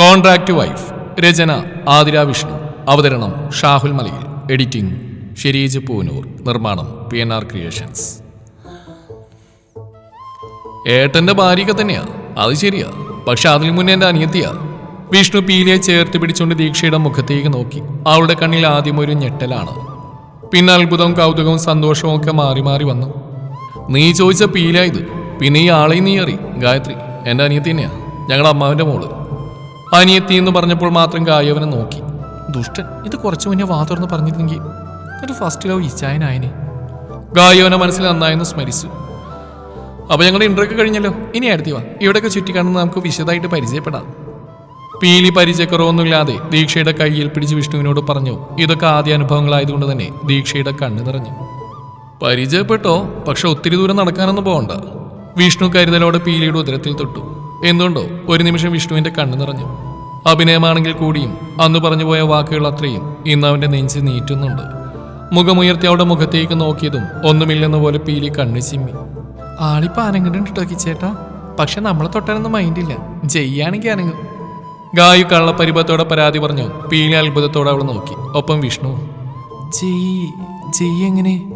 Contract wife രചന ആതിര വിഷ്ണു. അവതരണം Shahul Malayil. Editing Shareej Poonoor. നിർമ്മാണം പി എൻ ആർ ക്രിയേഷൻസ്. ഏട്ടന്റെ ഭാര്യയൊക്കെ തന്നെയാ. അത് ശരിയാ. പക്ഷെ അതിനു മുന്നേ എന്റെ അനിയത്തിയാ. വിഷ്ണു പീലിയെ ചേർത്ത് പിടിച്ചുകൊണ്ട് ദീക്ഷയുടെ മുഖത്തേക്ക് നോക്കി. അവളുടെ കണ്ണിൽ ആദ്യം ഒരു ഞെട്ടലാണ്. പിന്നെ അത്ഭുതവും കൗതുകവും സന്തോഷവും ഒക്കെ മാറി മാറി വന്നു. നീ ചോദിച്ച പീല ഇത്. പിന്നെ ഈ ആളെയും നീ അറി ഗായത്രി എന്റെ അനിയത്തി തന്നെയാ. ഞങ്ങളുടെ അമ്മാവിന്റെ മോൾ. അനിയത്തി എന്ന് പറഞ്ഞപ്പോൾ മാത്രം ഗായവനെ നോക്കി. ദുഷ്ടൻ ഇത് കുറച്ചു മുന്നേ വാതുറന്ന് പറഞ്ഞിരുന്നെങ്കിൽ ഒരു ഫസ്റ്റ് ലവ് ഇച്ചായനായനെ ഗായവനെ മനസ്സിൽ നന്നായെന്ന് സ്മരിച്ചു. അപ്പൊ ഞങ്ങളുടെ ഇന്റർവ്യൂ ഒക്കെ കഴിഞ്ഞല്ലോ. ഇനി അടുത്തി വാ. ഇവിടെയൊക്കെ ചുറ്റിക്കാണെന്ന് നമുക്ക് വിശദമായിട്ട് പരിചയപ്പെടാം. പീലി പരിചയക്കുറവൊന്നുമില്ലാതെ ദീക്ഷയുടെ കയ്യിൽ പിടിച്ച് വിഷ്ണുവിനോട് പറഞ്ഞു ഇതൊക്കെ ആദ്യ അനുഭവങ്ങളായതുകൊണ്ട് തന്നെ ദീക്ഷയുടെ കണ്ണ് നിറഞ്ഞു. പരിചയപ്പെട്ടോ? പക്ഷെ ഒത്തിരി ദൂരം നടക്കാനൊന്നും പോകണ്ട വിഷ്ണു കരുതലോടെ പീലിയുടെ ഉദരത്തിൽ തൊട്ടു. എന്തുകൊണ്ടോ ഒരു നിമിഷം വിഷ്ണുവിന്റെ കണ്ണു നിറഞ്ഞു. അഭിനയമാണെങ്കിൽ കൂടിയും അന്ന് പറഞ്ഞു പോയ വാക്കുകൾ അത്രയും ഇന്ന് അവന്റെ നെഞ്ച് നീറ്റുന്നുണ്ട്. മുഖമുയർത്തി അവളുടെ മുഖത്തേക്ക് നോക്കിയതും ഒന്നുമില്ലെന്ന പോലെ പീലി കണ്ണു ചിമ്മി. ആളിപ്പോ അനങ്ങിട്ടുണ്ട് കേട്ടോ ചേട്ടാ? പക്ഷെ നമ്മളെ തൊട്ടാനൊന്നും മൈൻഡില്ല. ജയ്യാണെങ്കിൽ അനങ്ങും ഗായു കള്ളപ്പരിഭത്തോടെ പരാതി പറഞ്ഞു പീലി അത്ഭുതത്തോടെ അവൾ നോക്കി. ഒപ്പം വിഷ്ണു. ജയ് ജയ് എങ്ങനെ?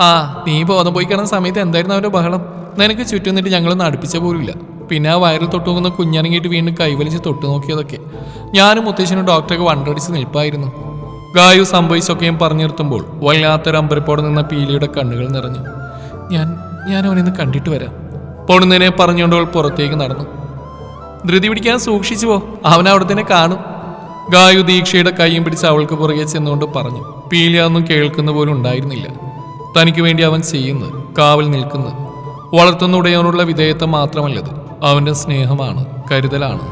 ആ നീ ബോധം പോയി കിടന്ന സമയത്ത് എന്തായിരുന്നു അവരുടെ ബഹളം? നിനക്ക് ചുറ്റും നിന്നിട്ട് ഞങ്ങളൊന്നും അടുപ്പിച്ച പോലുമില്ല. പിന്നെ ആ വയറിൽ തൊട്ട് നോക്കുന്ന കുഞ്ഞിറങ്ങിയിട്ട് വീണ്ടും കൈവലിച്ച് തൊട്ട് നോക്കിയതൊക്കെ. ഞാനും മുത്തശ്ശനും ഡോക്ടറൊക്കെ വണ്ടടിച്ച് നിൽപ്പായിരുന്നു. ഗായു സംഭവിച്ചൊക്കെയും പറഞ്ഞു നിർത്തുമ്പോൾ വല്ലാത്തൊരു അമ്പരപ്പോടെ നിന്ന പീലിയുടെ കണ്ണുകൾ നിറഞ്ഞു. ഞാൻ ഞാൻ അവനിന്ന് കണ്ടിട്ട് വരാം പൊണ്ണുന്നതിനെ പറഞ്ഞുകൊണ്ട് അവൾ പുറത്തേക്ക് നടന്നു. ധൃതി പിടിക്കാൻ സൂക്ഷിച്ചു പോ അവൻ അവിടെ തന്നെ കാണും ഗായു ദീക്ഷയുടെ കൈയും പിടിച്ച് അവൾക്ക് പുറകെ ചെന്നുകൊണ്ട് പറഞ്ഞു. പീലി അതൊന്നും കേൾക്കുന്ന പോലും ഉണ്ടായിരുന്നില്ല. തനിക്ക് വേണ്ടി അവൻ ചെയ്യുന്നത് കാവൽ നിൽക്കുന്നത് വളർത്തുന്ന ഉടയോനുള്ള വിധേയത്വം മാത്രമല്ലത്. അവന്റെ സ്നേഹമാണ് കരുതലാണ്.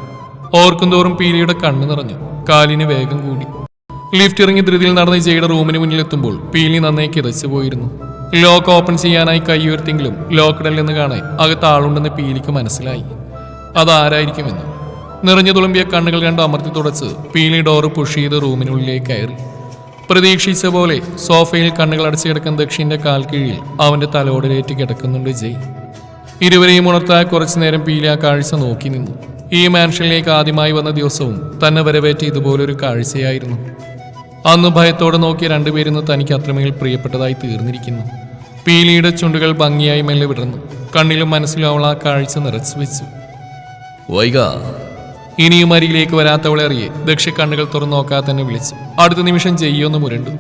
ഓർക്കും തോറും പീലിയുടെ കണ്ണു നിറഞ്ഞു. കാലിന് വേഗം കൂടി. ലിഫ്റ്റ് ഇറങ്ങി ധൃതിയിൽ നടന്ന് ജയുടെ റൂമിന് മുന്നിലെത്തുമ്പോൾ പീലി നന്നായി കിതച്ചു പോയിരുന്നു. ലോക്ക് ഓപ്പൺ ചെയ്യാനായി കൈ ഉയർത്തിയെങ്കിലും എന്ന് കാണാൻ അകത്ത് ആളുണ്ടെന്ന് പീലിക്ക് മനസ്സിലായി. അതാരായിരിക്കുമെന്ന്. നിറഞ്ഞു തുളുമ്പിയ കണ്ണുകൾ രണ്ട് അമർത്തി തുടച്ച് പീലി ഡോറ് പുഷ് ചെയ്ത് റൂമിനുള്ളിലേക്ക് കയറി. പ്രതീക്ഷിച്ച പോലെ സോഫയിൽ കണ്ണുകൾ അടച്ചു കിടക്കുന്ന ദക്ഷിന്റെ കാൽ കീഴിൽ അവന്റെ തലോടിലേറ്റ് കിടക്കുന്നുണ്ട് ജയ് ഇരുവരെയും ഉണർത്താൻ കുറച്ചു നേരം പീലി ആ കാഴ്ച നോക്കി നിന്നു. ഈ മാൻഷനിലേക്ക് ആദ്യമായി വന്ന ദിവസവും തന്നെ വരവേറ്റ ഇതുപോലൊരു കാഴ്ചയായിരുന്നു. അന്ന് ഭയത്തോടെ നോക്കിയ രണ്ടുപേരും തനിക്ക് അത്രമേൽ പ്രിയപ്പെട്ടതായി തീർന്നിരിക്കുന്നു. പീലിയുടെ ചുണ്ടുകൾ ഭംഗിയായി മെല്ലെ വിടർന്നു. കണ്ണിലും മനസ്സിലും അവൾ ആ കാഴ്ച നിറച്ചു വെച്ചു. വൈക ഇനിയും അരികിലേക്ക് വരാത്തവളെ അറിയെ ദക്ഷി കണ്ണുകൾ തുറന്നു നോക്കാതെ തന്നെ വിളിച്ചു. അടുത്ത നിമിഷം ചെയ്യൊന്ന് മുരണ്ടു.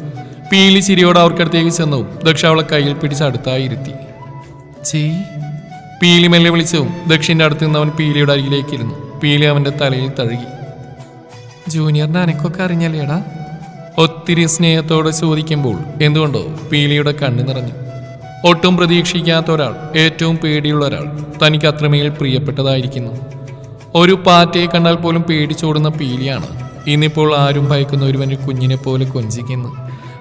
പീലി ചിരിയോടെ അവർക്കടുത്തേക്ക് ചെന്നു. ദക്ഷ അവളെ കയ്യിൽ പിടിച്ച് അടുത്തായി ഇരുത്തി. ചെയ് പീലി മെല്ലെ വിളിച്ചതും ദക്ഷിന്റെ അടുത്ത് നിന്ന് അവൻ പീലിയുടെ അരികിലേക്ക് ഇരുന്നു. പീലി അവന്റെ തലയിൽ തഴുകി. ജൂനിയറിന്റെ അനക്കൊക്കെ അറിഞ്ഞല്ലേടാ? ഒത്തിരി സ്നേഹത്തോടെ ചോദിക്കുമ്പോൾ എന്തുകൊണ്ടോ പീലിയുടെ കണ്ണു നിറഞ്ഞു. ഒട്ടും പ്രതീക്ഷിക്കാത്ത ഒരാൾ ഏറ്റവും പേടിയുള്ള ഒരാൾ തനിക്ക് അത്രമേൽ പ്രിയപ്പെട്ടതായിരിക്കുന്നു. ഒരു പാറ്റയെ കണ്ടാൽ പോലും പേടിച്ചോടുന്ന പീലിയാണ് ഇന്നിപ്പോൾ ആരും ഭയക്കുന്ന ഒരുവന് കുഞ്ഞിനെ പോലെ കൊഞ്ചിക്കുന്നു.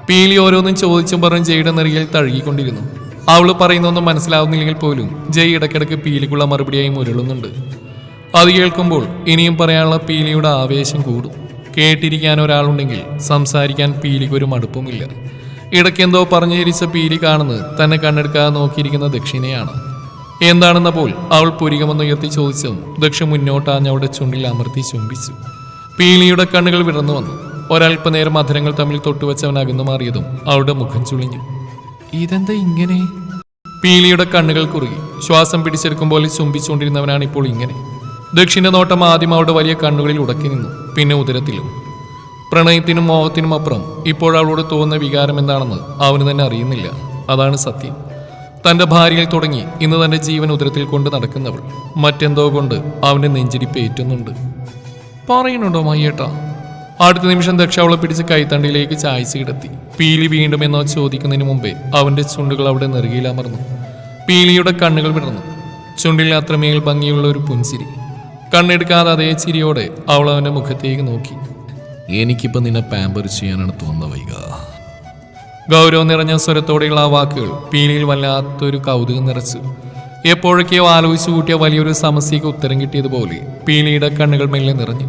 പീലി ഓരോന്നും ചോദിച്ചും പറഞ്ഞ് ജയുടെ നെറിയിൽ തഴുകിക്കൊണ്ടിരുന്നു. അവൾ പറയുന്നൊന്നും മനസ്സിലാവുന്നില്ലെങ്കിൽ പോലും ജയ് ഇടയ്ക്കിടയ്ക്ക് പീലിക്കുള്ള മറുപടിയായി മുരളുന്നുണ്ട്. അത് കേൾക്കുമ്പോൾ ഇനിയും പറയാനുള്ള പീലിയുടെ ആവേശം കൂടും. കേട്ടിരിക്കാൻ ഒരാളുണ്ടെങ്കിൽ സംസാരിക്കാൻ പീലിക്കൊരു മടുപ്പുമില്ല. ഇടയ്ക്കെന്തോ പറഞ്ഞു ചിരിച്ച പീലി കാണുന്നത് തന്നെ കണ്ണെടുക്കാതെ നോക്കിയിരിക്കുന്ന ദക്ഷിണയാണ്. എന്താണെന്നപ്പോൾ അവൾ പുരികമെന്നുയർത്തി ചോദിച്ചതും ദക്ഷ മുന്നോട്ടാഞ്ഞ് അവളുടെ ചുണ്ടിൽ അമർത്തി ചുംബിച്ചു. പീലിയുടെ കണ്ണുകൾ വിടർന്നു വന്നു. ഒരൽപ്പനേരം മധുരങ്ങൾ തമ്മിൽ തൊട്ടുവച്ചവൻ അകന്നു മാറിയതും അവളുടെ മുഖം ചുളിഞ്ഞു. ഇതെന്താ ഇങ്ങനെ? പീലിയുടെ കണ്ണുകൾ കുറുകി. ശ്വാസം പിടിച്ചെടുക്കും പോലെ ചുംബിച്ചുകൊണ്ടിരുന്നവനാണ് ഇപ്പോൾ ഇങ്ങനെ. ദക്ഷിണ നോട്ടം ആദ്യം അവളുടെ വലിയ കണ്ണുകളിൽ ഉടക്കി നിന്നു. പിന്നെ ഉദരത്തിലും. പ്രണയത്തിനും മോഹത്തിനും അപ്പുറം ഇപ്പോൾ അവളോട് തോന്നുന്ന വികാരം എന്താണെന്ന് അവന് തന്നെ അറിയുന്നില്ല. അതാണ് സത്യം. തന്റെ ഭാര്യയിൽ തുടങ്ങി. ഇന്ന് തന്റെ ജീവൻ ഉദരത്തിൽ കൊണ്ട് നടക്കുന്നവൾ. മറ്റെന്തോ കൊണ്ട് അവന്റെ നെഞ്ചിരിപ്പ് ഏറ്റുന്നുണ്ട്. പറയുന്നുണ്ടോ മയ്യേട്ടാ? അടുത്ത നിമിഷം ദക്ഷ അവളെ പിടിച്ച് കൈത്തണ്ടിയിലേക്ക് ചായച്ച് കിടത്തി പീലി വീണ്ടും എന്നോ ചോദിക്കുന്നതിന് മുമ്പേ അവന്റെ ചുണ്ടുകൾ അവിടെ നെറുകയിൽ അമർന്നു. പീലിയുടെ കണ്ണുകൾ വിടർന്നു. ചുണ്ടിൽ അത്രമേൽ ഭംഗിയുള്ള ഒരു പുൻചിരി കണ്ണെടുക്കാതെ അതേ ചിരിയോടെ അവൾ അവന്റെ മുഖത്തേക്ക് നോക്കി. എനിക്കിപ്പോ നിന്നെ പാമ്പർ ചെയ്യാനാണ് തോന്നുന്നത് വൈക ഗൗരവം നിറഞ്ഞ സ്വരത്തോടെയുള്ള ആ വാക്കുകൾ പീലിയിൽ വല്ലാത്തൊരു കൗതുകം നിറച്ചു. എപ്പോഴൊക്കെയോ ആലോചിച്ചു കൂട്ടിയ വലിയൊരു സമസ്യയ്ക്ക് ഉത്തരം കിട്ടിയതുപോലെ പീലിയുടെ കണ്ണുകൾ മെല്ലെ നിറഞ്ഞു.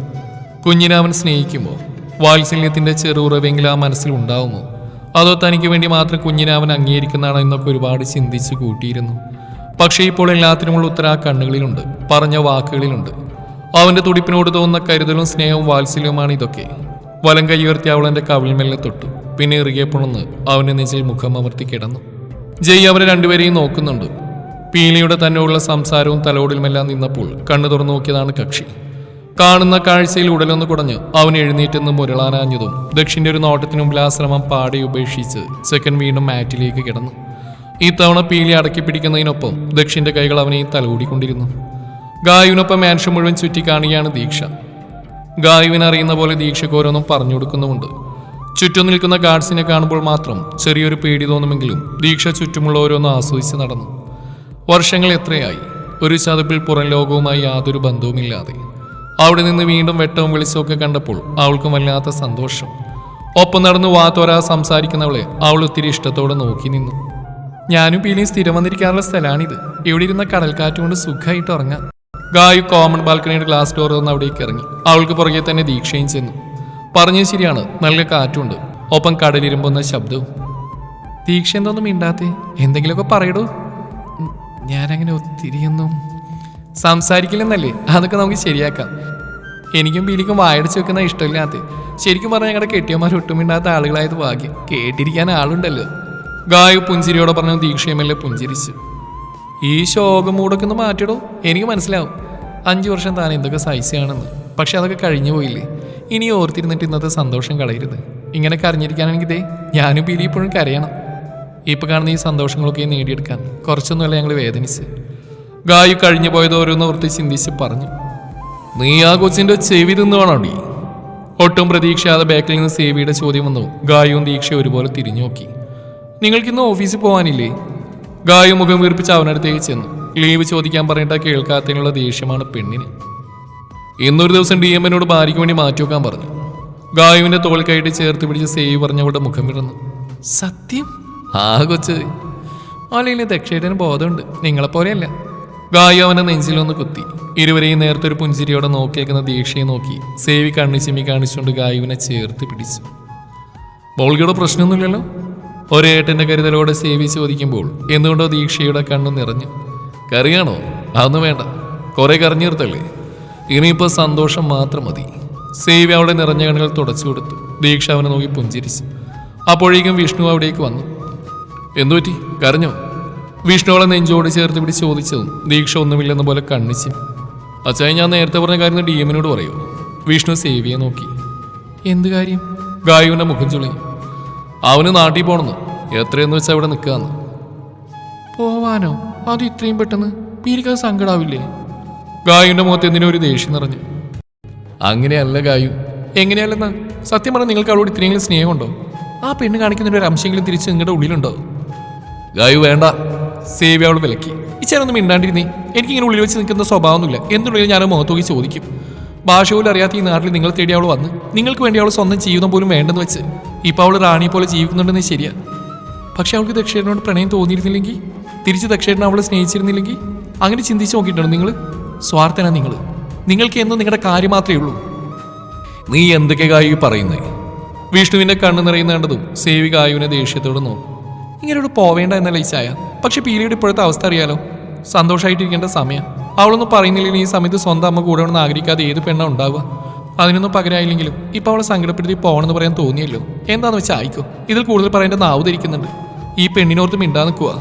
കുഞ്ഞിനെ അവൻ സ്നേഹിക്കുമോ? വാത്സല്യത്തിന്റെ ചെറുറവെങ്കിലും ആ മനസ്സിൽ ഉണ്ടാവുമോ? അതോ തനിക്ക് വേണ്ടി മാത്രം കുഞ്ഞിനെ അവൻ അംഗീകരിക്കുന്നതാണോ എന്നൊക്കെ ഒരുപാട് ചിന്തിച്ച് കൂട്ടിയിരുന്നു. പക്ഷേ ഇപ്പോൾ എല്ലാത്തിനുമുള്ള ഉത്തരം ആ കണ്ണുകളിലുണ്ട് പറഞ്ഞ വാക്കുകളിലുണ്ട്. അവന്റെ തുടിപ്പിനോട് തോന്നുന്ന കരുതലും സ്നേഹവും വാത്സല്യവുമാണ് ഇതൊക്കെ. വലം കൈയുയർത്തി അവൾ എന്റെ കവിളിമെല്ലെ തൊട്ടു. പിന്നെ ഇറുകിയപ്പോഴൊന്ന് അവന്റെ നെഞ്ചിൽ മുഖം അമർത്തി കിടന്നു. ജയ് അവരെ രണ്ടുപേരെയും നോക്കുന്നുണ്ട്. പീലിയുടെ തന്നെയുള്ള സംസാരവും തലോടിലുമെല്ലാം നിന്നപ്പോൾ കണ്ണു തുറന്നു നോക്കിയതാണ് കക്ഷി. കാണുന്ന കാഴ്ചയിൽ ഉടലൊന്ന് കുടഞ്ഞ് അവൻ എഴുന്നേറ്റെന്ന് മുരളാനാഞ്ഞതും ദക്ഷിന്റെ ഒരു നോട്ടത്തിനു മുമ്പിൽ ആ ശ്രമം പാടെ ഉപേക്ഷിച്ച് സെക്കൻഡ് വീണ്ടും മാറ്റിലേക്ക് കിടന്നു. ഈ തവണ പീലി അടക്കി പിടിക്കുന്നതിനൊപ്പം ദക്ഷിന്റെ കൈകൾ അവനെ തലോടിക്കൊണ്ടിരുന്നു. ഗായുവിനൊപ്പം മാൻഷൻ മുഴുവൻ ചുറ്റി കാണുകയാണ് ദീക്ഷ. ഗായുവിനെ അറിയുന്ന പോലെ ദീക്ഷയ്ക്ക് ഓരോന്നും പറഞ്ഞു കൊടുക്കുന്നുമുണ്ട്. ചുറ്റും നിൽക്കുന്ന ഗാർഡ്സിനെ കാണുമ്പോൾ മാത്രം ചെറിയൊരു പേടി തോന്നുമെങ്കിലും ദീക്ഷ ചുറ്റുമുള്ള ഓരോന്നും ആസ്വദിച്ച് നടന്നു. വർഷങ്ങൾ എത്രയായി? ഒരു ചതുപ്പിൽ പുറം ലോകവുമായി യാതൊരു ബന്ധവുമില്ലാതെ. അവിടെ നിന്ന് വീണ്ടും വെട്ടവും വിളിച്ചൊക്കെ കണ്ടപ്പോൾ അവൾക്കും വല്ലാത്ത സന്തോഷം. ഒപ്പം നടന്ന് വാത്തോരാ സംസാരിക്കുന്നവളെ അവൾ ഒത്തിരി ഇഷ്ടത്തോടെ നോക്കി നിന്നു. ഞാനും പീലിയും സ്ഥിരം വന്നിരിക്കാനുള്ള സ്ഥലമാണിത് ഇവിടെ ഇരുന്ന കടൽക്കാറ്റ് കൊണ്ട് സുഖമായിട്ട് ഉറങ്ങാം. ഗായു കോമൺ ബാൽക്കണിയുടെ ഗ്ലാസ് ഡോർ തുറന്ന് അവിടേക്ക് ഇറങ്ങി. അവൾക്ക് പുറകെ തന്നെ ദീക്ഷയും ചെന്നു. പറഞ്ഞു ശരിയാണ് നല്ല കാറ്റുണ്ട്. ഒപ്പം കടലിരുമ്പുന്ന ശബ്ദവും. ദീക്ഷ എന്തൊന്നും മിണ്ടാത്തേ? എന്തെങ്കിലുമൊക്കെ പറയടോ. ഞാനങ്ങനെ ഒത്തിരിയൊന്നും സംസാരിക്കില്ലെന്നല്ലേ? അതൊക്കെ നമുക്ക് ശരിയാക്കാം. എനിക്കും ബീലിക്കും വായടിച്ച് വെക്കുന്ന ഇഷ്ടമില്ലാത്ത ശരിക്കും പറഞ്ഞാൽ ഞങ്ങളുടെ കെട്ടിയന്മാർ ഒട്ടും മിണ്ടാത്ത ആളുകളായത് ഭാഗ്യം. കേട്ടിരിക്കാൻ ആളുണ്ടല്ലോ. ഗായു പുഞ്ചിരിയോടെ പറഞ്ഞു ദീക്ഷയുമല്ലേ പുഞ്ചിരിച്ചു. ഈ ശോകം മൂടൊക്കെ ഒന്ന് മാറ്റിടോ. എനിക്ക് മനസ്സിലാവും. അഞ്ചു വർഷം താൻ എന്തൊക്കെ സൈസാണെന്ന് പക്ഷെ അതൊക്കെ കഴിഞ്ഞു പോയില്ലേ? ഇനി ഓർത്തിരുന്നിട്ട് ഇന്നത്തെ സന്തോഷം കളയരുത്. ഇങ്ങനെ കരഞ്ഞിരിക്കാനാണെങ്കിൽ ദേ ഞാനും ബീലി ഇപ്പോഴും കരയണം. ഇപ്പൊ കാണുന്ന ഈ സന്തോഷങ്ങളൊക്കെ നേടിയെടുക്കാൻ കുറച്ചൊന്നുമല്ല ഞങ്ങൾ വേദനിച്ച്. ഗായു കഴിഞ്ഞു പോയത് ഓരോന്ന് ഓർത്ത് ചിന്തിച്ച് പറഞ്ഞു. നീ ആ കൊച്ചിന്റെ ചെവി തിന്നുവാണോടി? ഒട്ടും പ്രതീക്ഷയാതെ ബാക്കിൽ നിന്ന് സേവിയുടെ ചോദ്യം വന്നു. ഗായുവും ദീക്ഷ ഒരുപോലെ തിരിഞ്ഞു നോക്കി. നിങ്ങൾക്കിന്ന് ഓഫീസിൽ പോകാനില്ലേ ഗായു മുഖം വീർപ്പിച്ച് അവനടുത്തേക്ക് ചെന്നു. ലീവ് ചോദിക്കാൻ പറഞ്ഞിട്ട് കേൾക്കാത്തതിനുള്ള ദേഷ്യമാണ് പെണ്ണിന്. ഇന്നൊരു ദിവസം ഡി എമ്മിനോട് ഭാര്യയ്ക്ക് വേണ്ടി മാറ്റിവെക്കാൻ പറഞ്ഞു. ഗായുവിന്റെ തോൾ കൈയിട്ട് ചേർത്ത് പിടിച്ച് സേവി പറഞ്ഞവളുടെ മുഖം വിടുന്നു സത്യം? ആ കൊച്ച്? അല്ലെങ്കിൽ ദക്ഷേട്ടന് ബോധമുണ്ട്. നിങ്ങളെപ്പോലെയല്ല. ഗായു നെഞ്ചിലൊന്ന് കുത്തി. ഇരുവരെയും നേരത്തെ ഒരു പുഞ്ചിരിയോടെ നോക്കിയേക്കുന്ന ദീക്ഷയെ നോക്കി സേവി കണ്ണി ചിമ്മി കാണിച്ചുകൊണ്ട് ഗായുവിനെ ചേർത്ത് പിടിച്ചു. ബോൾഗിയുടെ പ്രശ്നമൊന്നുമില്ലല്ലോ? ഒരേട്ടന്റെ കരുതലോടെ സേവി ചോദിക്കുമ്പോൾ എന്തുകൊണ്ടോ ദീക്ഷയുടെ കണ്ണു നിറഞ്ഞു. കറിയാണോ? അതൊന്നും വേണ്ട. കുറെ കറിഞ്ഞീർത്തല്ലേ ഇനിയിപ്പോൾ സന്തോഷം മാത്രം മതി. സേവി അവളുടെ നിറഞ്ഞ കണ്ണുകൾ തുടച്ചു കൊടുത്തു. ദീക്ഷ അവനെ നോക്കി പുഞ്ചിരിച്ചു. അപ്പോഴേക്കും വിഷ്ണു അവിടേക്ക് വന്നു. എന്തുപറ്റി കരഞ്ഞോ? വിഷ്ണു അവളെ നെഞ്ചോട് ചേർത്ത് പിടിച്ച് ചോദിച്ചതും ദീക്ഷ ഒന്നുമില്ലെന്ന പോലെ കണ്ണിച്ചു. അച്ഛായി ഞാൻ നേരത്തെ പറഞ്ഞ കാര്യം ഡി എമ്മിനോട് പറയൂ വിഷ്ണു സേവിയെ നോക്കി. എന്ത് കാര്യം? ഗായുവിന്റെ മുഖം ചുളി. അവന് നാട്ടിൽ പോണെന്ന്. എത്രയെന്ന് വെച്ചാൽ അവിടെ നിൽക്കാന്ന് പോവാനോ? അത് ഇത്രയും പെട്ടെന്ന്? പിരിക്കാൻ സങ്കടാവില്ലേ? ഗായുവിന്റെ മുഖത്ത് എന്തിനോ ഒരു ദേഷ്യം നിറഞ്ഞു. അങ്ങനെയല്ല ഗായു. എങ്ങനെയല്ലെന്നാ? സത്യം പറഞ്ഞാൽ നിങ്ങൾക്ക് അവളോട് ഇത്രയെങ്കിലും സ്നേഹമുണ്ടോ? ആ പെണ്ണ് കാണിക്കുന്നതിന്റെ ഒരു അംശമെങ്കിലും തിരിച്ച് നിങ്ങളുടെ ഉള്ളിലുണ്ടോ? ഗായു വേണ്ട. സേവി അവൾ വിലക്കി. ഇച്ചാരൊന്നും മിണ്ടാണ്ടിരുന്നേ. എനിക്കിങ്ങനെ ഉള്ളിൽ വെച്ച് നിൽക്കുന്ന സ്വഭാവമൊന്നുമില്ല. എന്തുണ്ടെങ്കിലും ഞാൻ മുഖത്ത് നോക്കി ചോദിക്കും. ഭാഷ പോലും അറിയാത്ത ഈ നാട്ടിൽ നിങ്ങൾ തേടി അവൾ വന്ന് നിങ്ങൾക്ക് വേണ്ടി അവൾ സ്വന്തം ജീവിതം പോലും വേണ്ടെന്ന് വെച്ച് ഇപ്പം അവൾ റാണി പോലെ ജീവിക്കുന്നുണ്ടെന്ന് ശരിയാ. പക്ഷെ അവൾക്ക് ദക്ഷേണനോട് പ്രണയം തോന്നിയിരുന്നില്ലെങ്കിൽ? തിരിച്ച് ദക്ഷേണൻ അവളെ സ്നേഹിച്ചിരുന്നില്ലെങ്കിൽ? അങ്ങനെ ചിന്തിച്ച് നോക്കിയിട്ടുണ്ടോ നിങ്ങൾ സ്വാർത്ഥന നിങ്ങൾ നിങ്ങൾക്ക് എന്നും നിങ്ങളുടെ കാര്യം മാത്രമേ ഉള്ളൂ. നീ എന്തൊക്കെ കായു പറയുന്നേ? വിഷ്ണുവിന്റെ കണ്ണ് നിറയുന്നേണ്ടതും സേവികായുവിനെ സേവി കായുവിനെ ദേഷ്യത്തോട് നോക്കും. ഇങ്ങനെയോട് പോവേണ്ട എന്നല്ല ലൈസായ പക്ഷെ പീലിയുടെ ഇപ്പോഴത്തെ അവസ്ഥ അറിയാലോ? സന്തോഷമായിട്ടിരിക്കേണ്ട സമയം. അവളൊന്നും പറയുന്നില്ലെങ്കിൽ ഈ സമയത്ത് സ്വന്തം അമ്മ കൂടെ ഉണ്ടെന്ന് ആഗ്രഹിക്കാതെ ഏത് പെണ്ണാ ഉണ്ടാവുക? അതിനൊന്നും പകരമായില്ലെങ്കിലും ഇപ്പൊ അവളെ സങ്കടപ്പെടുത്തി പോകണമെന്ന് പറയാൻ തോന്നിയല്ലോ. എന്താന്ന് വെച്ചാൽ ആയിക്കോ. ഇതിൽ കൂടുതൽ പറയേണ്ട നാവ് ധരിക്കുന്നുണ്ട് ഈ പെണ്ണിനോർത്ത് മിണ്ടാ നിൽക്കുക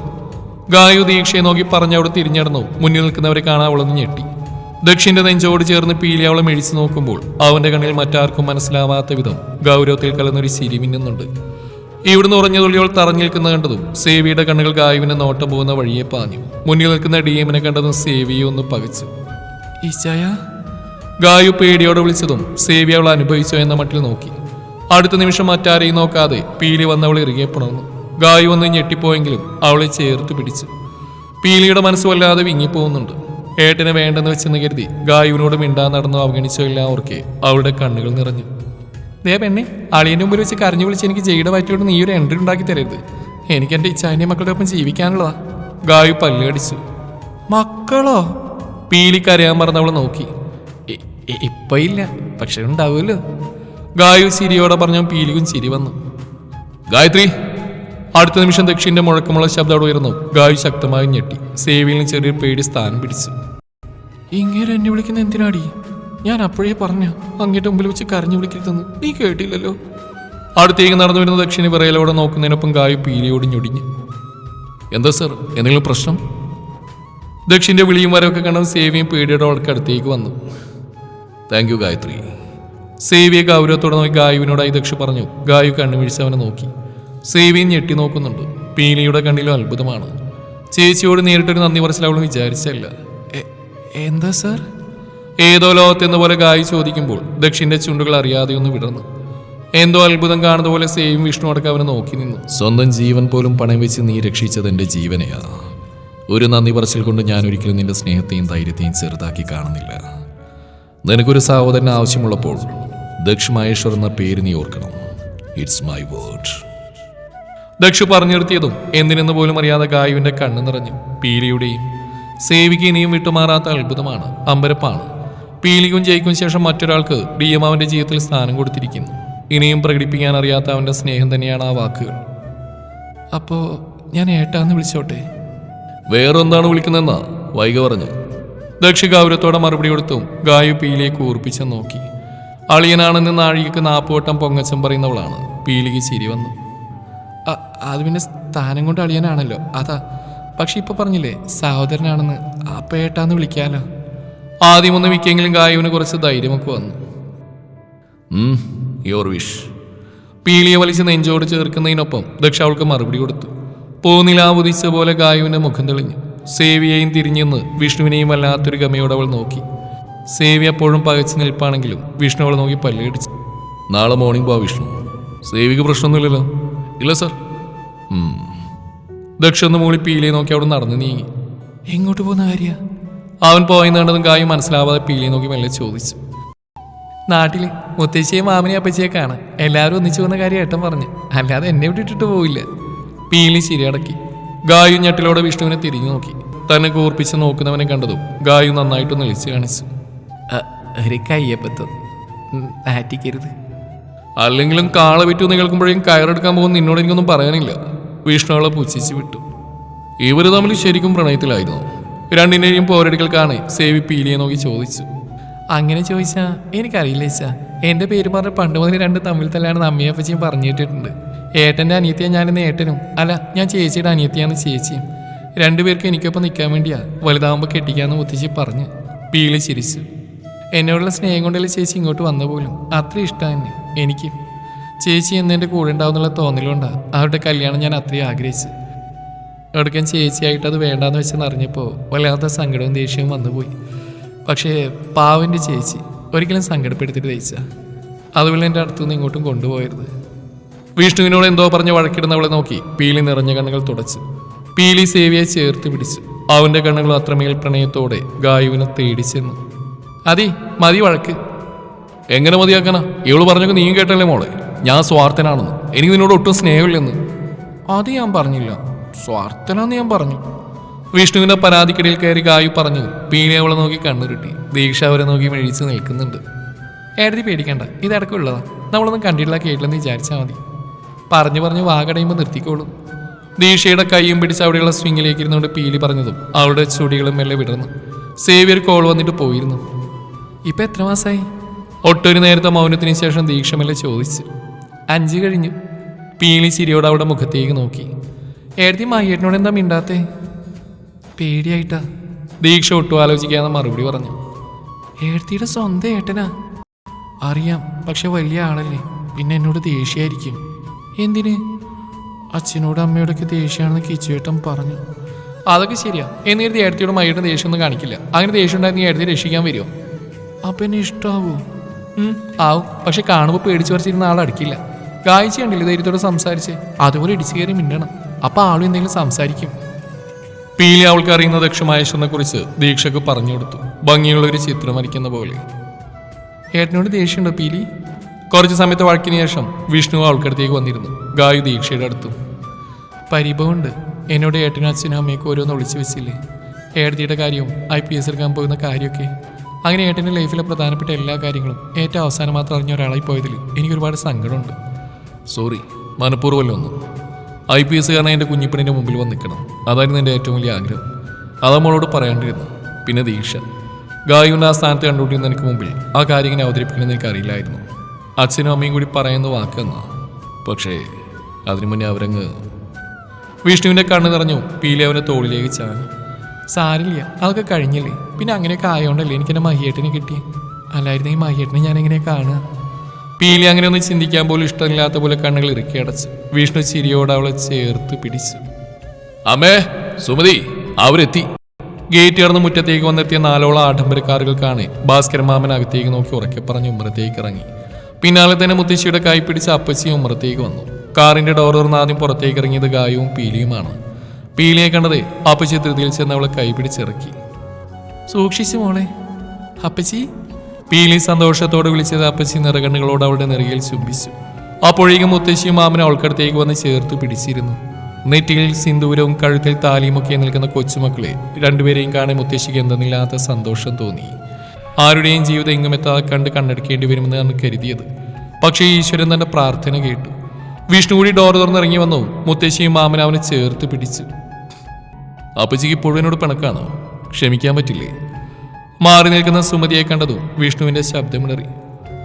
ഗായു ദീക്ഷയെ നോക്കി പറഞ്ഞ അവിടെ തിരിഞ്ഞടന്നു. മുന്നിൽ നിൽക്കുന്നവരെ കാണാൻ അവളൊന്ന് ഞെട്ടി. ദക്ഷിന്റെ നെഞ്ചോട് ചേർന്ന് പീലി അവളെ മെഴിച്ചു നോക്കുമ്പോൾ അവന്റെ കണ്ണിൽ മറ്റാർക്കും മനസ്സിലാവാത്ത വിധം ഗൗരവത്തിൽ കലർന്നൊരു ചിരി മിന്നുന്നുണ്ട്. ഇവിടുന്ന് ഉറഞ്ഞ തുള്ളിയോൾ തറഞ്ഞു നിൽക്കുന്ന കണ്ടതും സേവിയുടെ കണ്ണുകൾ ഗായുവിനെ നോട്ടം പോകുന്ന വഴിയെ പാഞ്ഞു. മുന്നിൽ നിൽക്കുന്ന ഡി എമ്മിനെ കണ്ടതും സേവിയെ ഒന്ന് പകച്ചു. ഈശായ. ഗായു പേടിയോടെ വിളിച്ചതും സേവി അവൾ അനുഭവിച്ചോ എന്ന മട്ടിൽ നോക്കി. അടുത്ത നിമിഷം മറ്റാരെയും നോക്കാതെ പീലി വന്നവൾ ഇറുകെ പുണർന്നു. ഗായു ഒന്ന് ഞെട്ടിപ്പോയെങ്കിലും അവളെ ചേർത്ത് പിടിച്ചു. പീലിയുടെ മനസ്സ് വല്ലാതെ വിങ്ങിപ്പോകുന്നുണ്ട്. ഏട്ടനെ വേണ്ടെന്ന് വെച്ചെന്ന് കരുതി ഗായുവിനോട് മിണ്ടാൻ നടന്നു അവഗണിച്ചോ എല്ലാം ഓർക്കെ അവളുടെ കണ്ണുകൾ നിറഞ്ഞു. ദേ പെണ്ണെ അളിയന്റെ മുമ്പിൽ വെച്ച് കരഞ്ഞു വിളിച്ച് എനിക്ക് ജയുടെ പറ്റിയോട് നീ ഒരു എൻട്രി ഉണ്ടാക്കി തരരുത്. എനിക്ക് എന്റെ ഇച്ഛാന്റെ മക്കളുടെ ഒപ്പം ജീവിക്കാനുള്ളതാ. ഗായു പല്ലടിച്ചു മക്കളോ? പീലിക്കരയാൻ പറഞ്ഞവൾ നോക്കി. ഇപ്പം ഇല്ല പക്ഷെ ഉണ്ടാവുമല്ലോ. ഗായു ചിരിയോടെ പറഞ്ഞ പീലിക്കും ചിരി വന്നു. ഗായത്രി അടുത്ത നിമിഷം ദക്ഷിന്റെ മുഴക്കമുള്ള ശബ്ദം അവിടെ ഉയർന്നു. ഗായു ശക്തമായി ഞെട്ടി. സേവിയിൽ ചെറിയൊരു പേടി സ്ഥാനം പിടിച്ചു. ഇങ്ങനെ എന്നെ വിളിക്കുന്ന എന്തിനാടി? ഞാൻ അപ്പോഴേ പറഞ്ഞു അങ്ങേറ്റ മുമ്പിൽ വെച്ച് കരഞ്ഞു വിളിക്കരുതെന്ന്. നീ കേട്ടില്ലല്ലോ. അടുത്തേക്ക് നടന്നു വരുന്ന ദക്ഷിണി വിറയിലൂടെ നോക്കുന്നതിനൊപ്പം ഗായു പീലിയോട് ഞൊടിഞ്ഞു. എന്താ സർ? എന്തെങ്കിലും പ്രശ്നം? ദക്ഷിന്റെ വിളിയും വരവൊക്കെ കണ്ടത് സേവിയും പേടിയുടെ അവൾക്ക് അടുത്തേക്ക് വന്നു. Thank you Gayathri. സേവിയെ ഗൗരവത്തോടെ നോക്കി ഗായുവിനോടായി ദക്ഷ പറഞ്ഞു. ഗായു കണ്ണുമിഴിച്ച് അവനെ നോക്കി. സേവിയും ഞെട്ടി നോക്കുന്നുണ്ട്. പീലിയുടെ കണ്ണിലും അത്ഭുതമാണ്. ചേച്ചിയോട് നേരിട്ടൊരു നന്ദി പറച്ചിൽ അവൾ വിചാരിച്ചല്ല എന്താ സർ? ഏതോ ലോകത്തെന്ന പോലെ ഗായി ചോദിക്കുമ്പോൾ ദക്ഷിന്റെ ചുണ്ടുകൾ അറിയാതെ ഒന്ന് വിടർന്നു. എന്തോ അത്ഭുതം കാണുന്ന പോലെ സേവും വിഷ്ണു അടക്കം അവനെ നോക്കി നിന്നു. സ്വന്തം ജീവൻ പോലും പണയം വെച്ച് നീ രക്ഷിച്ചത് എന്റെ ജീവനെയാ. ഒരു നന്ദി പറച്ചിൽ കൊണ്ട് ഞാൻ ഒരിക്കലും നിന്റെ സ്നേഹത്തെയും ധൈര്യത്തെയും ചെറുതാക്കി കാണുന്നില്ല. നിനക്കൊരു സഹോദരൻ ആവശ്യമുള്ളപ്പോൾ ദക്ഷ് മഹേശ്വർ എന്ന പേര് നീ ഓർക്കണം. ഇറ്റ്സ് മൈ വേർഡ് ദക്ഷ് പറഞ്ഞു നിർത്തിയതും എന്തിനെന്ന് പോലും അറിയാതെ ഗായുവിന്റെ കണ്ണ് നിറഞ്ഞു. പീലിയുടെയും സേവിക്ക് ഇനിയും വിട്ടുമാറാത്ത അത്ഭുതമാണ് അമ്പരപ്പാണ്. പീലിക്കും ജയിക്കും ശേഷം മറ്റൊരാൾക്ക് ഡി എം അവന്റെ ജീവിതത്തിൽ സ്ഥാനം കൊടുത്തിരിക്കുന്നു. ഇനിയും പ്രകടിപ്പിക്കാൻ അറിയാത്ത അവന്റെ സ്നേഹം തന്നെയാണ് ആ വാക്കുകൾ. അപ്പോ ഞാൻ ഏട്ടാന്ന് വിളിച്ചോട്ടെ? വേറൊന്താണ് വിളിക്കുന്നതെന്നാ വൈക പറഞ്ഞു ദക്ഷി ഗൗരവത്തോടെ മറുപടി കൊടുത്തും ഗായു പീലിയെ കൂർപ്പിച്ച് നോക്കി. അളിയനാണെന്ന് നാഴികക്ക് നാപ്പുവട്ടം പൊങ്ങച്ചം പറയുന്നവളാണ്. പീലിക്ക് ചിരി വന്നു. അത് പിന്നെ സ്ഥാനം കൊണ്ട് അളിയനാണല്ലോ. അതാ പക്ഷെ ഇപ്പൊ പറഞ്ഞില്ലേ സഹോദരനാണെന്ന്. അപ്പേട്ടാന്ന് വിളിക്കാലോ? ആദ്യം ഒന്ന് വിക്കെങ്കിലും ഗായുവിന് കുറച്ച് ധൈര്യമൊക്കെ വന്നു. യോർ വിഷ് പീലിയെ വലിച്ച് നെഞ്ചോട് ചേർക്കുന്നതിനൊപ്പം ദക്ഷ അവൾക്ക് മറുപടി കൊടുത്തു. പൂനിലാവുദിച്ച പോലെ ഗായുവിന്റെ മുഖം തെളിഞ്ഞു. സേവിയെയും തിരിഞ്ഞെന്ന് വിഷ്ണുവിനെയും വല്ലാത്തൊരു ഗമയോടെ അവൾ നോക്കി. സേവി അപ്പോഴും പകച്ചു നിൽപ്പാണെങ്കിലും വിഷ്ണു അവളെ നോക്കി പല്ലിടിച്ചു. നാളെ മോർണിംഗ് പോവാ വിഷ്ണു. സേവിക്ക് പ്രശ്നമൊന്നുമില്ലല്ലോ. ഇല്ല സർ ദക്ഷ ഒന്ന് മൂളി പീലിയെ നോക്കി അവിടെ നടന്നു നീങ്ങി. എങ്ങോട്ട് പോകുന്ന കാര്യ? അവൻ പോയെന്നുണ്ടതും കായും മനസ്സിലാവാതെ പീലി നോക്കി മെല്ലെ ചോദിച്ചു. നാട്ടിൽ മുത്തശ്ശിയും മാമനെയും അപ്പച്ചിയെ കാണാൻ എല്ലാവരും ഒന്നിച്ചു വന്ന കാര്യം ഏട്ടൻ പറഞ്ഞു. അല്ലാതെ എന്നെ വിട്ടിട്ടിട്ട് പോവില്ല. പീലി ശരിയടക്കി ഗായു ഞെട്ടിലോടെ വിഷ്ണുവിനെ തിരിഞ്ഞു നോക്കി. തന്നെ കൂർപ്പിച്ച് നോക്കുന്നവനെ കണ്ടതും ഗായു നന്നായിട്ട് നിളിച്ചു കാണിച്ചു. ഒരു കയ്യപ്പത്തം. നാറ്റിക്കരുത്. അല്ലെങ്കിലും കാള വിറ്റു നികൾക്കുമ്പോഴേക്കും കയറെടുക്കാൻ പോകുന്ന നിന്നോട് എനിക്കൊന്നും പറയാനില്ല. വിഷ്ണുവളെ പുച്ഛിച്ച് വിട്ടു. ഇവർ തമ്മിൽ ശരിക്കും പ്രണയത്തിലായിരുന്നു? രണ്ടിനെയും പോരടികൾ കാണെ. സേവി പീലിയെ നോക്കി ചോദിച്ചു. അങ്ങനെ ചോദിച്ചാ എനിക്കറിയില്ല ചേച്ചാ എന്റെ പേര് പറഞ്ഞ പണ്ട് മുതൽ രണ്ട് തമ്മിൽ തല്ലാണെന്ന് അമ്മയെ അപ്പച്ചിയും പറഞ്ഞു കേട്ടിട്ടുണ്ട് ഏട്ടന്റെ അനിയത്തിയെ ഞാനിന്ന് ഏട്ടനും. അല്ല ഞാൻ ചേച്ചിയുടെ അനിയത്തിയാണ് ചേച്ചിയും. രണ്ടുപേർക്കും എനിക്കൊപ്പം നിൽക്കാൻ വേണ്ടിയാ വലുതാവുമ്പോൾ കെട്ടിക്കാന്ന് മുത്തശ്ശി പറഞ്ഞ്. പീലി ചിരിച്ചു. എന്നോടുള്ള സ്നേഹം കൊണ്ടല്ലേ ചേച്ചി ഇങ്ങോട്ട് വന്ന പോലും? അത്ര ഇഷ്ടം തന്നെ എനിക്ക്. ചേച്ചി എന്നെ കൂടെ ഉണ്ടാവുന്നുള്ള തോന്നലുകൊണ്ടാണ് അവരുടെ കല്യാണം ഞാൻ അത്രയും ആഗ്രഹിച്ചു എടുക്കാൻ ചേച്ചിയായിട്ട് അത് വേണ്ടാന്ന് വെച്ചെന്നറിഞ്ഞപ്പോൾ വല്ലാത്ത സങ്കടവും ദേഷ്യവും വന്നുപോയി. പക്ഷേ പാവന്റെ ചേച്ചി ഒരിക്കലും സങ്കടപ്പെടുത്തിയിട്ട് തയ്ച്ച അതുപോലെ എന്റെ അടുത്തുനിന്ന് ഇങ്ങോട്ടും കൊണ്ടുപോയത്. വിഷ്ണുവിനോട് എന്തോ പറഞ്ഞ് വഴക്കിടുന്നവളെ നോക്കി പീലി നിറഞ്ഞ കണ്ണുകൾ തുടച്ചു. പീലി സേവിയെ ചേർത്ത് പിടിച്ചു. അവന്റെ കണ്ണുകൾ അത്രമേൽ പ്രണയത്തോടെ ഗായുവിനെ തേടി ചെന്നു. അതി മതി വഴക്ക്. എങ്ങനെ മതിയാക്കണ? ഇവൾ പറഞ്ഞൊക്കെ നീയും കേട്ടല്ലേ മോളെ? ഞാൻ സ്വാർത്ഥനാണെന്ന്. എനിക്ക് നിന്നോട് ഒട്ടും സ്നേഹമില്ലെന്ന്. അത് ഞാൻ പറഞ്ഞില്ല. സ്വാർത്ഥനാന്ന് ഞാൻ പറഞ്ഞു. വിഷ്ണുവിന്റെ പരാതിക്കിടയിൽ കയറി ഗായു പറഞ്ഞു പീനെ അവളെ നോക്കി കണ്ണുരുട്ടി ദീക്ഷ അവരെ നോക്കി മെഴിച്ച് നിൽക്കുന്നുണ്ട്. ഏടതി പേടിക്കണ്ട ഇതടക്കമുള്ളതാ നമ്മളൊന്നും കണ്ടിട്ടില്ല കേട്ടില്ലെന്ന് വിചാരിച്ചാൽ മതി. പറഞ്ഞു പറഞ്ഞു വാകടയുമ്പോൾ നിർത്തിക്കോളും. ദീക്ഷയുടെ കൈയും പിടിച്ച് അവിടെയുള്ള സ്വിങ്ങിലേക്ക് ഇരുന്നുകൊണ്ട് പീലി പറഞ്ഞതും അവളുടെ ചുടികളും മെല്ലെ വിടർന്നു. സേവിയർ കോൾ വന്നിട്ട് പോയിരുന്നു. ഇപ്പം എത്ര മാസമായി ഒട്ടൊരു നേരത്തെ മൗനത്തിന് ശേഷം ദീക്ഷ മെല്ലെ ചോദിച്ചു. അഞ്ച് കഴിഞ്ഞു. പീലി ചിരിയോട് അവിടെ മുഖത്തേക്ക് നോക്കി. ഏടത്തി മയ്യേട്ടനോട് എന്താ മിണ്ടാത്തേ? പേടിയായിട്ടാ. ദീക്ഷ ഒട്ടും ആലോചിക്കാതെ മറുപടി പറഞ്ഞു. ഏടത്തിയുടെ സ്വന്തം ഏട്ടനാ? അറിയാം പക്ഷെ വലിയ ആളല്ലേ. പിന്നെ എന്നോട് ദേഷ്യായിരിക്കും. എന്തിന്? അച്ഛനോട് അമ്മയോടൊക്കെ ദേഷ്യമാണെന്ന് കിച്ചുവേട്ടൻ പറഞ്ഞു. അതൊക്കെ ശരിയാ. എന്ന് കരുതി ഏടത്തിയോട് മയ്യേട്ടൻ ദേഷ്യമൊന്നും കാണിക്കില്ല. അങ്ങനെ ദേഷ്യം ഉണ്ടായി നീ ഏടത്തി രക്ഷിക്കാൻ വരുമോ അപ്പൊ എന്നെ ഇഷ്ടാവോ? ആവും. പക്ഷെ കാണുമ്പോൾ പേടിച്ച് പറിച്ചിരുന്ന ആൾ അടിക്കില്ല. കാഴ്ച കണ്ടില്ല ധൈര്യത്തോടെ സംസാരിച്ച്? അതുപോലെ ഇടിച്ചു കയറി മിണ്ടണം. അപ്പൊ ആളും എന്തെങ്കിലും സംസാരിക്കും. പീലി അവൾക്ക് അറിയുന്ന ദക്ഷമഹേശ്വരനെ കുറിച്ച് ദീക്ഷക്ക് പറഞ്ഞു കൊടുത്തു. ഭംഗിയുള്ള ഒരു ചിത്രം വരയ്ക്കുന്ന പോലെ. ഏട്ടനോട് ദേഷ്യമുണ്ടോ പീലി? കുറച്ച് സമയത്ത് വഴക്കിന് ശേഷം വിഷ്ണു അവൾക്കടുത്തേക്ക് വന്നിരുന്നു. ഗായു ദീക്ഷയുടെ അടുത്തു. പരിഭവമുണ്ട്. എന്നോട് ഏട്ടനും അച്ഛനും അമ്മയൊക്കെ ഓരോന്ന് ഒളിച്ചു വെച്ചില്ലേ? ഏടത്തിയുടെ കാര്യവും ഐ പി എസ് എടുക്കാൻ പോകുന്ന കാര്യമൊക്കെ. അങ്ങനെ ഏട്ടന്റെ ലൈഫിലെ പ്രധാനപ്പെട്ട എല്ലാ കാര്യങ്ങളും ഏറ്റവും അവസാനം മാത്രം അറിഞ്ഞ ഒരാളായി പോയതിൽ എനിക്കൊരുപാട് സങ്കടമുണ്ട്. സോറി മനഃപൂർവമല്ല ഒന്നും. ഐ പി എസ് കാരണം എന്റെ കുഞ്ഞിപ്പണിന്റെ മുമ്പിൽ വന്ന് നിൽക്കണം അതായിരുന്നു എന്റെ ഏറ്റവും വലിയ ആഗ്രഹം. അത് നമ്മളോട് പറയാണ്ടിരുന്നു. പിന്നെ ദീക്ഷ. ഗായുവിന്റെ ആ സ്ഥാനത്ത് കണ്ടുകൊണ്ടിരുന്ന എനിക്ക് മുമ്പിൽ ആ കാര്യം ഇങ്ങനെ അവതരിപ്പിക്കണമെന്ന് എനിക്ക് അറിയില്ലായിരുന്നു അച്ഛനും അമ്മയും കൂടി പറയുന്ന വാക്കെന്ന പക്ഷേ അതിനു മുന്നേ അവരങ്ങ് വിഷ്ണുവിന്റെ കണ്ണ് നിറഞ്ഞു പീലി അവന്റെ തോളിലേക്ക് ചാഞ്ഞു. സാരില്ല അതൊക്കെ കഴിഞ്ഞില്ലേ? പിന്നെ അങ്ങനെയൊക്കെ ആയതുകൊണ്ടല്ലേ എനിക്ക് എന്നെ മഹിയേട്ടനെ കിട്ടി അല്ലായിരുന്നു ഈ മഹിയേട്ടനെ എങ്ങനെ കാണുക? പീലി അങ്ങനെ ഒന്ന് ചിന്തിക്കാൻ പോലും ഇഷ്ടമില്ലാത്ത പോലെ കണ്ണുകൾ ഇറുക്കി അടച്ചു വിഷ്ണു ചിരിയോട് അവളെ ചേർത്ത് പിടിച്ചു. അമ്മേ സുമതി അവരെത്തി. ഗേറ്റ് കടന്ന് മുറ്റത്തേക്ക് വന്നെത്തിയ നാലോളം ആഡംബരക്കാറുകൾ കാണെ ഭാസ്കരൻ മാമൻ അകത്തേക്ക് നോക്കി ഉറക്കെ പറഞ്ഞ് ഉമ്മറത്തേക്ക് ഇറങ്ങി. പിന്നാലെ തന്നെ മുത്തശ്ശിയുടെ കൈ പിടിച്ച് അപ്പച്ചി ഉമ്മറത്തേക്ക് വന്നു. കാറിന്റെ ഡോർ തുറന്ന് ആദ്യം പുറത്തേക്ക് ഇറങ്ങിയത് ഗായവും പീലിയുമാണ്. പീലിയെ കണ്ടത് അപ്പച്ചി ധൃതിയിൽ ചെന്ന് അവളെ കൈ പിടിച്ചിറക്കി സൂക്ഷിച്ചു മോളെ. അപ്പച്ചി? പീലി സന്തോഷത്തോടെ വിളിച്ചത് അപ്പച്ചി നിറകണ്ണുകളോട് അവളുടെ നെറുകയിൽ ചുംബിച്ചു. അപ്പോഴേക്കും മുത്തശ്ശിയും മാമന അവൾക്കടുത്തേക്ക് വന്ന് ചേർത്ത് പിടിച്ചിരുന്നു. നെറ്റിയിൽ സിന്ദൂരവും കഴുത്തിൽ താലിയുമൊക്കെ നിൽക്കുന്ന കൊച്ചുമക്കളെ രണ്ടുപേരെയും കാണാൻ മുത്തശ്ശിക്ക് എന്തെന്നില്ലാത്ത സന്തോഷം തോന്നി. ആരുടെയും ജീവിതം എങ്ങും എത്താതെ കണ്ട് കണ്ണെടുക്കേണ്ടി വരുമെന്ന് അന്ന് കരുതിയത്. പക്ഷേ ഈശ്വരൻ തന്റെ പ്രാർത്ഥന കേട്ടു. വിഷ്ണു കൂടി ഡോർ തുറന്നിറങ്ങി വന്നു. മുത്തശ്ശിയും മാമന അവനെ ചേർത്ത് പിടിച്ചു. അപ്പച്ചിക്ക് പുഴുവിനോട് പിണക്കാണോ? ക്ഷമിക്കാൻ പറ്റില്ലേ? മാറി നിൽക്കുന്ന സുമതിയെ കണ്ടതും വിഷ്ണുവിന്റെ ശബ്ദമിളറി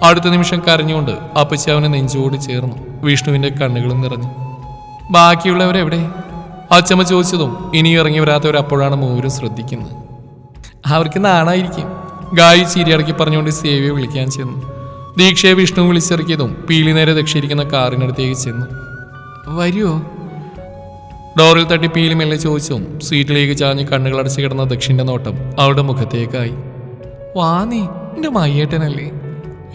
അടുത്ത നിമിഷം കരഞ്ഞുകൊണ്ട് അപ്പച്ചി അവനെ നെഞ്ചോട് ചേർന്നു. വിഷ്ണുവിന്റെ കണ്ണുകളും നിറഞ്ഞു. ബാക്കിയുള്ളവരെവിടെ അച്ചമ്മ ചോദിച്ചതും ഇനി ഇറങ്ങി വരാത്തവരപ്പോഴാണ് മൂവരും ശ്രദ്ധിക്കുന്നത്. അവർക്ക് നാണായിരിക്കും. ഗായി ചീരിയടക്കി പറഞ്ഞുകൊണ്ട് സേവയെ വിളിക്കാൻ ചെന്നു. ദീക്ഷയെ വിഷ്ണു വിളിച്ചിറക്കിയതും പീലി നേരെ ദക്ഷിരിക്കുന്ന കാറിനടുത്തേക്ക് ചെന്നു. വരുമോ ഡോറിൽ തട്ടി പീലി മെല്ലെ ചോദിച്ചും സീറ്റിലേക്ക് ചാഞ്ഞ് കണ്ണുകൾ അടച്ചു കിടന്ന ദക്ഷിന്റെ നോട്ടം അവളുടെ മുഖത്തേക്കായി. വാ നീ എന്റെ മയ്യേട്ടനല്ലേ?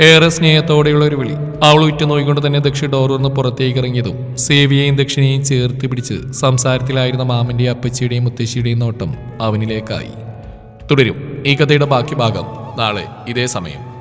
ഏറെ സ്നേഹത്തോടെയുള്ള ഒരു വിളി. അവൾ ഉറ്റുനോയിക്കൊണ്ട് തന്നെ ദക്ഷി ഡോർ തുറന്ന് പുറത്തേക്ക് ഇറങ്ങിയതും സേവിയെയും ദക്ഷിണയെയും ചേർത്ത് പിടിച്ച് സംസാരത്തിലായിരുന്ന മാമന്റെയും അപ്പച്ചിയുടെയും മുത്തശ്ശിയുടെയും നോട്ടം അവനിലേക്കായി. തുടരും. ഈ കഥയുടെ ബാക്കി ഭാഗം നാളെ ഇതേ സമയം.